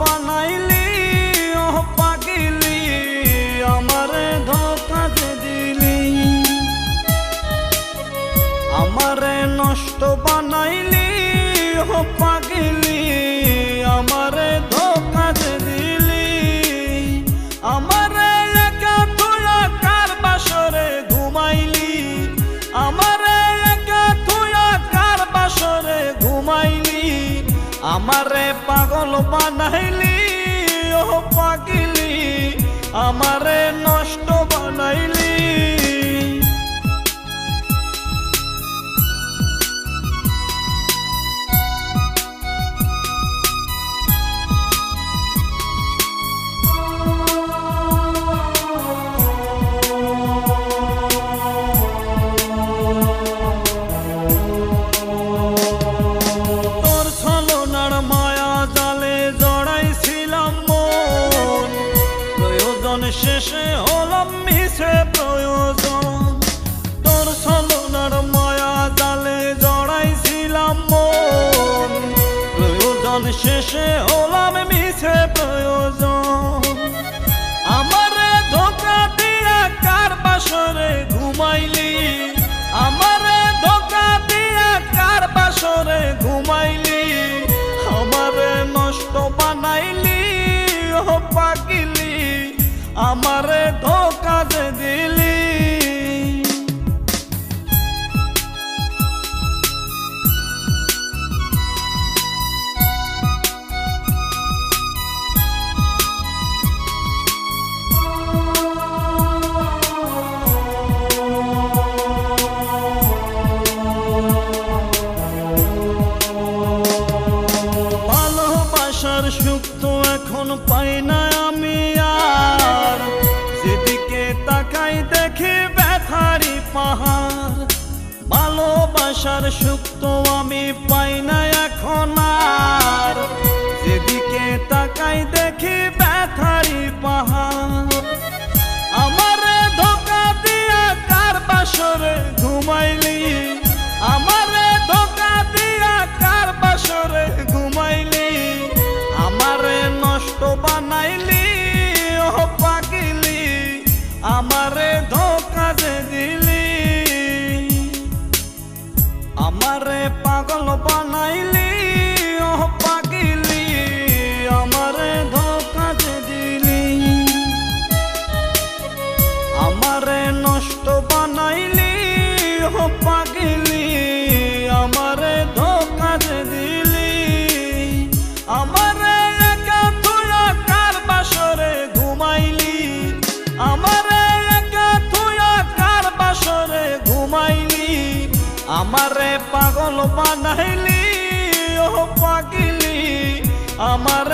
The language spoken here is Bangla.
বানাইলি ও পাগিলি আমারে ধোকা দিলি। আমারে নষ্ট পাগল বানাইলি ও পাগিলি আমারে নষ্ট মন। প্রয়োজন শেষে হলাম মিশে প্রয়োজন। আমারে ধোকা দিয়া কার বাসরে ঘুমাইলি? আমারে ধোকা দিয়া কার বাসরে ঘুমাইলি? আমারে নষ্ট বানাইলি, ও পাগিলি। আমারে এখন পাই না আমি আর। যেদিকে তাকাই দেখি ব্যথারি পাহাড়। ভালোবাসার সুক্ত আমি পাই না এখন। আমারে পাগল বানাইলি ও পাগিলি, আমারে ধোকা যে দিলি। আমারে নষ্ট বানাইলি ও পাগিলি, আমারে ধোকা যে দিলি। আমারে একা তুয়া কার বাসরে ঘুমাইলি, আমারে আমারে পাগল বানাইলি ও পাগিলি। আমারে